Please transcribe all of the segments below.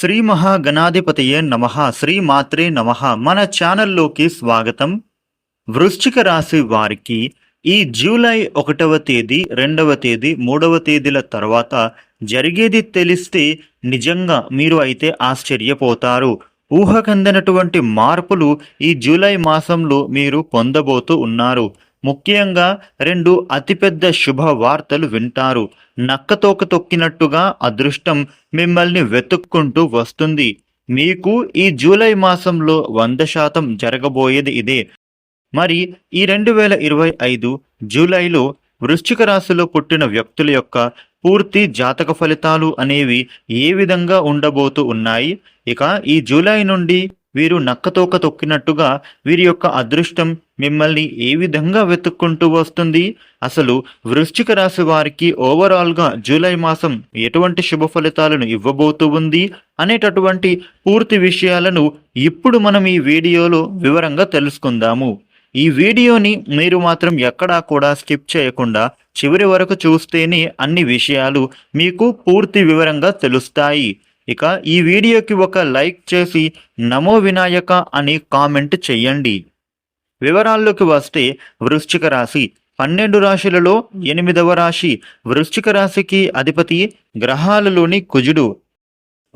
శ్రీ మహాగణాధిపతియే నమ శ్రీ మాత్రే నమ. మన ఛానల్లోకి స్వాగతం. వృశ్చిక రాశి వారికి ఈ జూలై ఒకటవ తేదీ రెండవ తేదీ మూడవ తేదీల తర్వాత జరిగేది తెలిస్తే నిజంగా మీరు అయితే ఆశ్చర్యపోతారు. ఊహకందనటువంటి మార్పులు ఈ జూలై మాసంలో మీరు పొందబోతూ ఉన్నారు. ముఖ్యంగా రెండు అతిపెద్ద శుభ వార్తలు వింటారు. నక్కతోక తొక్కినట్టుగా అదృష్టం మిమ్మల్ని వెతుక్కుంటూ వస్తుంది. మీకు ఈ జూలై మాసంలో వంద శాతం జరగబోయేది ఇదే. మరి ఈ రెండు వేల ఇరవై ఐదు జూలైలో వృశ్చిక రాశిలో పుట్టిన వ్యక్తుల యొక్క పూర్తి జాతక ఫలితాలు అనేవి ఏ విధంగా ఉండబోతూ ఉన్నాయి? ఇక ఈ జూలై నుండి వీరు నక్కతోక తొక్కినట్టుగా వీరి యొక్క అదృష్టం మిమ్మల్ని ఏ విధంగా వెతుక్కుంటూ వస్తుంది? అసలు వృశ్చిక రాశి వారికి ఓవరాల్గా జూలై మాసం ఎటువంటి శుభ ఫలితాలను ఇవ్వబోతూ ఉంది? అనేటటువంటి పూర్తి విషయాలను ఇప్పుడు మనం ఈ వీడియోలో వివరంగా తెలుసుకుందాము. ఈ వీడియోని మీరు మాత్రం ఎక్కడా కూడా స్కిప్ చేయకుండా చివరి వరకు చూస్తేనే అన్ని విషయాలు మీకు పూర్తి వివరంగా తెలుస్తాయి. ఇక ఈ వీడియోకి ఒక లైక్ చేసి నమో వినాయక అని కామెంట్ చెయ్యండి వివరాల్లోకి వస్తే వృశ్చిక రాశి. పన్నెండు రాశులలో ఎనిమిదవ రాశి వృశ్చిక రాశికి అధిపతి గ్రహాలలోని కుజుడు.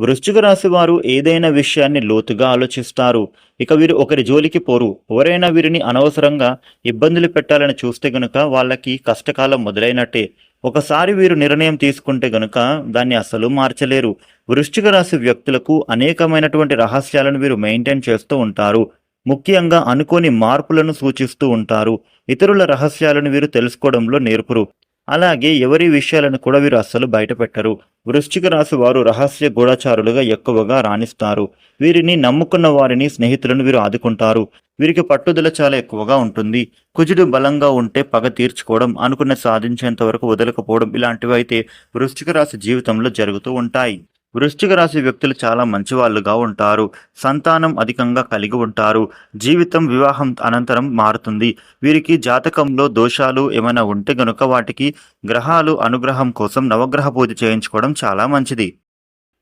వృశ్చిక రాశి వారు ఏదైనా విషయాన్ని లోతుగా ఆలోచిస్తారు. ఇక వీరు ఒకరి జోలికి పోరు. ఎవరైనా వీరిని అనవసరంగా ఇబ్బందులు పెట్టాలని చూస్తే గనుక వాళ్ళకి కష్టకాలం మొదలైనట్టే. ఒకసారి వీరు నిర్ణయం తీసుకుంటే గనుక దాన్ని అస్సలు మార్చలేరు. వృశ్చిక రాశి వ్యక్తులకు అనేకమైనటువంటి రహస్యాలను వీరు మెయింటైన్ చేస్తూ ఉంటారు. ముఖ్యంగా అనుకోని మార్పులను సూచిస్తూ ఉంటారు. ఇతరుల రహస్యాలను వీరు తెలుసుకోవడంలో నేర్పురు. అలాగే ఎవరి విషయాలను కూడా వీరు అస్సలు బయటపెట్టరు. వృశ్చిక రాశి వారు రహస్య గూఢచారులుగా ఎక్కువగా రాణిస్తారు. వీరిని నమ్ముకున్న వారిని స్నేహితులను వీరు ఆదుకుంటారు. వీరికి పట్టుదల చాలా ఎక్కువగా ఉంటుంది. కుజుడు బలంగా ఉంటే పగ తీర్చుకోవడం అనుకున్న సాధించేంత వరకు వదలకపోవడం ఇలాంటివి అయితే వృశ్చిక రాశి జీవితంలో జరుగుతూ ఉంటాయి. వృశ్చిక రాశి వ్యక్తులు చాలా మంచివాళ్ళుగా ఉంటారు. సంతానం అధికంగా కలిగి ఉంటారు. జీవితం వివాహం అనంతరం మారుతుంది. వీరికి జాతకంలో దోషాలు ఏమైనా ఉంటే గనుక వాటికి గ్రహాలు అనుగ్రహం కోసం నవగ్రహ పూజ చేయించుకోవడం చాలా మంచిది.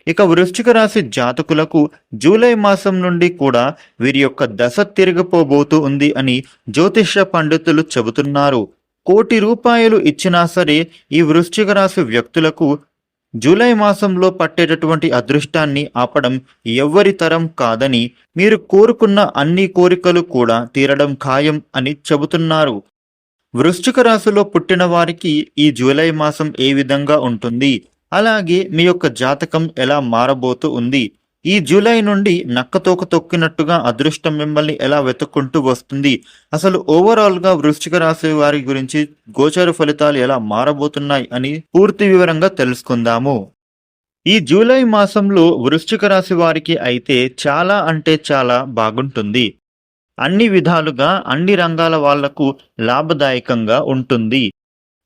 ఇక వృశ్చిక రాశి జాతకులకు జూలై మాసం నుండి కూడా వీరి యొక్క దశ తిరగపోబోతూ ఉంది అని జ్యోతిష్య పండితులు చెబుతున్నారు. కోటి రూపాయలు ఇచ్చినా సరే ఈ వృశ్చిక రాశి వ్యక్తులకు జూలై మాసంలో పట్టేటటువంటి అదృష్టాన్ని ఆపడం ఎవ్వరి తరం కాదని మీరు కోరుకున్న అన్ని కోరికలు కూడా తీరడం ఖాయం అని చెబుతున్నారు. వృశ్చిక రాశిలో పుట్టిన వారికి ఈ జూలై మాసం ఏ విధంగా ఉంటుంది? అలాగే మీ యొక్క జాతకం ఎలా మారబోతూ ఉంది? ఈ జూలై నుండి నక్కతోక తొక్కినట్టుగా అదృష్టం మిమ్మల్ని ఎలా వెతుక్కుంటూ వస్తుంది? అసలు ఓవరాల్గా వృశ్చిక రాశి వారి గురించి గోచర ఫలితాలు ఎలా మారబోతున్నాయి అని పూర్తి వివరంగా తెలుసుకుందాము. ఈ జూలై మాసంలో వృశ్చిక రాశి వారికి అయితే చాలా అంటే చాలా బాగుంటుంది. అన్ని విధాలుగా అన్ని రంగాల వాళ్ళకు లాభదాయకంగా ఉంటుంది.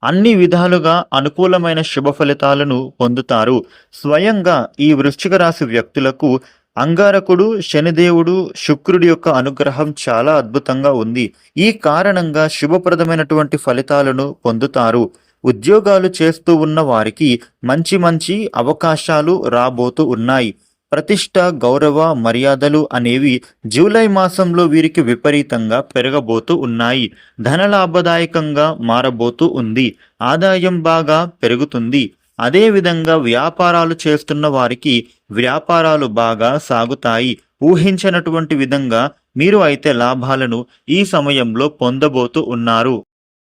అన్ని విధాలుగా అనుకూలమైన శుభ ఫలితాలను పొందుతారు. స్వయంగా ఈ వృశ్చిక రాశి వ్యక్తులకు అంగారకుడు శనిదేవుడు శుక్రుడి యొక్క అనుగ్రహం చాలా అద్భుతంగా ఉంది. ఈ కారణంగా శుభప్రదమైనటువంటి ఫలితాలను పొందుతారు. ఉద్యోగాలు చేస్తూ ఉన్న వారికి మంచి మంచి అవకాశాలు రాబోతూ ఉన్నాయి. ప్రతిష్ట గౌరవ మర్యాదలు అనేవి జూలై మాసంలో వీరికి విపరీతంగా పెరగబోతూ ఉన్నాయి. ధనలాభదాయకంగా మారబోతూ ఉంది. ఆదాయం బాగా పెరుగుతుంది. అదేవిధంగా వ్యాపారాలు చేస్తున్న వారికి వ్యాపారాలు బాగా సాగుతాయి. ఊహించినటువంటి విధంగా మీరు అయితే లాభాలను ఈ సమయంలో పొందబోతూ ఉన్నారు.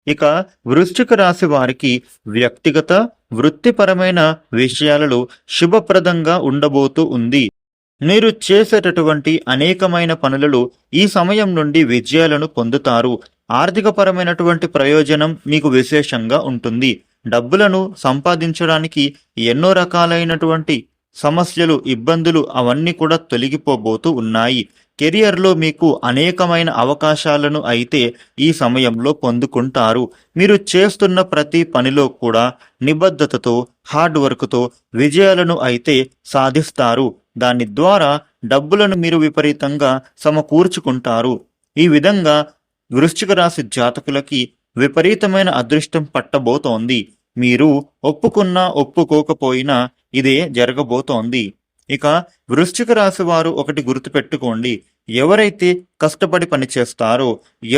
ఇక వృశ్చిక రాశి వారికి వ్యక్తిగత వృత్తిపరమైన విషయాలలో శుభప్రదంగా ఉండబోతూ ఉంది. మీరు చేసేటటువంటి అనేకమైన పనులలో ఈ సమయం నుండి విజయాలను పొందుతారు. ఆర్థికపరమైనటువంటి ప్రయోజనం మీకు విశేషంగా ఉంటుంది. డబ్బులను సంపాదించడానికి ఎన్నో రకాలైనటువంటి సమస్యలు ఇబ్బందులు అవన్నీ కూడా తొలగిపోబోతూ ఉన్నాయి. కెరియర్లో మీకు అనేకమైన అవకాశాలను అయితే ఈ సమయంలో పొందుకుంటారు. మీరు చేస్తున్న ప్రతి పనిలో కూడా నిబద్ధతతో హార్డ్ వర్క్తో విజయాలను అయితే సాధిస్తారు. దాని ద్వారా డబ్బులను మీరు విపరీతంగా సమకూర్చుకుంటారు. ఈ విధంగా వృశ్చిక రాశి జాతకులకి విపరీతమైన అదృష్టం పట్టబోతోంది. మీరు ఒప్పుకున్నా ఒప్పుకోకపోయినా ఇదే జరగబోతోంది. ఇక వృశ్చిక రాశి వారు ఒకటి గుర్తుపెట్టుకోండి. ఎవరైతే కష్టపడి పనిచేస్తారో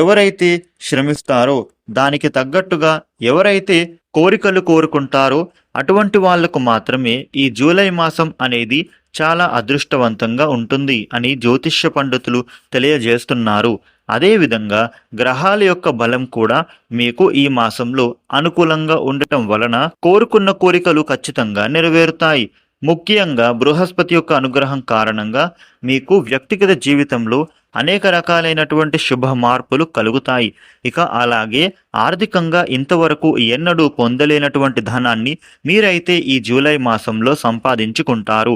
ఎవరైతే శ్రమిస్తారో దానికి తగ్గట్టుగా ఎవరైతే కోరికలు కోరుకుంటారో అటువంటి వాళ్ళకు మాత్రమే ఈ జూలై మాసం అనేది చాలా అదృష్టవంతంగా ఉంటుంది అని జ్యోతిష్య పండితులు తెలియజేస్తున్నారు. అదేవిధంగా గ్రహాల యొక్క బలం కూడా మీకు ఈ మాసంలో అనుకూలంగా ఉండటం వలన కోరుకున్న కోరికలు ఖచ్చితంగా నెరవేరుతాయి. ముఖ్యంగా బృహస్పతి యొక్క అనుగ్రహం కారణంగా మీకు వ్యక్తిగత జీవితంలో అనేక రకాలైనటువంటి శుభ మార్పులు కలుగుతాయి. ఇక అలాగే ఆర్థికంగా ఇంతవరకు ఎన్నడూ పొందలేనటువంటి ధనాన్ని మీరైతే ఈ జూలై మాసంలో సంపాదించుకుంటారు.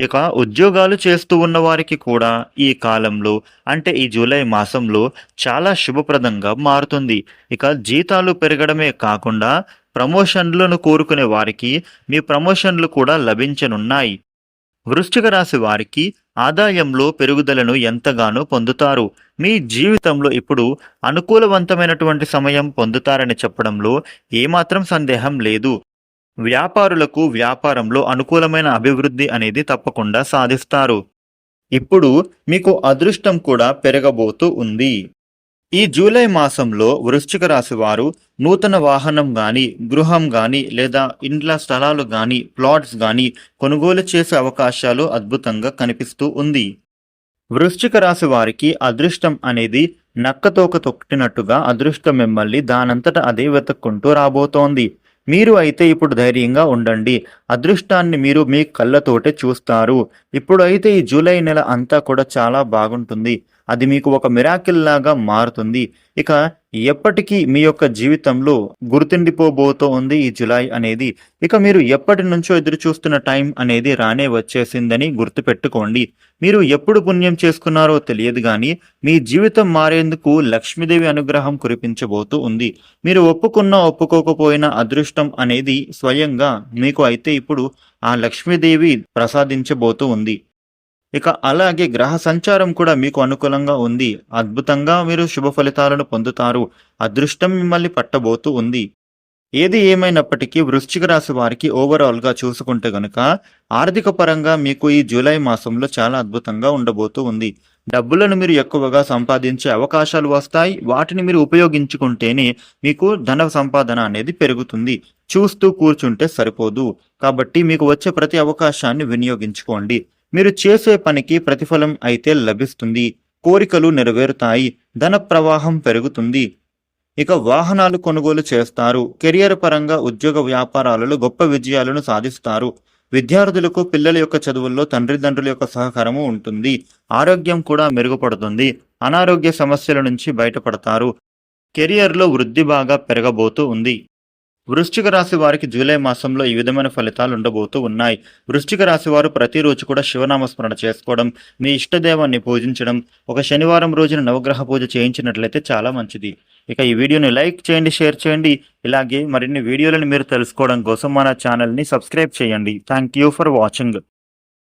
ఇక ఉద్యోగాలు చేస్తూ ఉన్న వారికి కూడా ఈ కాలంలో అంటే ఈ జూలై మాసంలో చాలా శుభప్రదంగా మారుతుంది. ఇక జీతాలు పెరగడమే కాకుండా ప్రమోషన్లను కోరుకునే వారికి మీ ప్రమోషన్లు కూడా లభించనున్నాయి. వృశ్చిక రాశి వారికి ఆదాయంలో పెరుగుదలను ఎంతగానో పొందుతారు. మీ జీవితంలో ఇప్పుడు అనుకూలవంతమైనటువంటి సమయం పొందుతారని చెప్పడంలో ఏమాత్రం సందేహం లేదు. వ్యాపారులకు వ్యాపారంలో అనుకూలమైన అభివృద్ధి అనేది తప్పకుండా సాధిస్తారు. ఇప్పుడు మీకు అదృష్టం కూడా పెరగబోతూ ఉంది. ఈ జూలై మాసంలో వృశ్చిక రాశి వారు నూతన వాహనం గాని గృహం గాని లేదా ఇండ్ల స్థలాలు గాని ప్లాట్స్ గాని కొనుగోలు చేసే అవకాశాలు అద్భుతంగా కనిపిస్తూ ఉంది. వృశ్చిక రాశి వారికి అదృష్టం అనేది నక్కతోక తొక్కినట్టుగా అదృష్టం మిమ్మల్ని దానంతట అదే వెతుక్కుంటూ రాబోతోంది. మీరు అయితే ఇప్పుడు ధైర్యంగా ఉండండి. అదృష్టాన్ని మీరు మీ కళ్ళతోటే చూస్తారు. ఇప్పుడైతే ఈ జూలై నెల అంతా కూడా చాలా బాగుంటుంది. అది మీకు ఒక మిరాకిల్ లాగా మారుతుంది. ఇక ఎప్పటికీ మీ యొక్క జీవితంలో గుర్తుండిపోబోతూ ఉంది ఈ జులై అనేది. ఇక మీరు ఎప్పటి నుంచో ఎదురు చూస్తున్న టైం అనేది రానే వచ్చేసిందని గుర్తుపెట్టుకోండి. మీరు ఎప్పుడు పుణ్యం చేసుకున్నారో తెలియదు కానీ మీ జీవితం మారేందుకు లక్ష్మీదేవి అనుగ్రహం కురిపించబోతూ ఉంది. మీరు ఒప్పుకున్నా ఒప్పుకోకపోయినా అదృష్టం అనేది స్వయంగా మీకు అయితే ఇప్పుడు ఆ లక్ష్మీదేవి ప్రసాదించబోతూ ఉంది. ఇక అలాగే గ్రహ సంచారం కూడా మీకు అనుకూలంగా ఉంది. అద్భుతంగా మీరు శుభ ఫలితాలను పొందుతారు. అదృష్టం మిమ్మల్ని పట్టబోతూ ఉంది. ఏది ఏమైనప్పటికీ వృశ్చిక రాశి వారికి ఓవరాల్గా చూసుకుంటే గనుక ఆర్థిక పరంగా మీకు ఈ జూలై మాసంలో చాలా అద్భుతంగా ఉండబోతూ ఉంది. డబ్బులను మీరు ఎక్కువగా సంపాదించే అవకాశాలు వస్తాయి. వాటిని మీరు ఉపయోగించుకుంటేనే మీకు ధన సంపాదన అనేది పెరుగుతుంది. చూస్తూ కూర్చుంటే సరిపోదు. కాబట్టి మీకు వచ్చే ప్రతి అవకాశాన్ని వినియోగించుకోండి. మీరు చేసే పనికి ప్రతిఫలం అయితే లభిస్తుంది. కోరికలు నెరవేరుతాయి. ధన ప్రవాహం పెరుగుతుంది. ఇక వాహనాలు కొనుగోలు చేస్తారు. కెరియర్ పరంగా ఉద్యోగ వ్యాపారాలలో గొప్ప విజయాలను సాధిస్తారు. విద్యార్థులకు పిల్లల యొక్క చదువుల్లో తండ్రిదండ్రుల యొక్క సహకారము ఉంటుంది. ఆరోగ్యం కూడా మెరుగుపడుతుంది. అనారోగ్య సమస్యల నుంచి బయటపడతారు. కెరియర్లో వృద్ధి బాగా పెరగబోతూ ఉంది. వృశ్చిక రాశి వారికి జూలై మాసంలో ఈ విధమైన ఫలితాలు ఉండబోతూ ఉన్నాయి. వృశ్చిక రాశి వారు ప్రతిరోజు కూడా శివనామస్మరణ చేసుకోవడం మీ ఇష్టదేవాన్ని పూజించడం ఒక శనివారం రోజున నవగ్రహ పూజ చేయించినట్లయితే చాలా మంచిది. ఇక ఈ వీడియోని లైక్ చేయండి షేర్ చేయండి. ఇలాగే మరిన్ని వీడియోలను మీరు తెలుసుకోవడం కోసం మన ఛానల్ని సబ్స్క్రైబ్ చేయండి. Thank you for watching.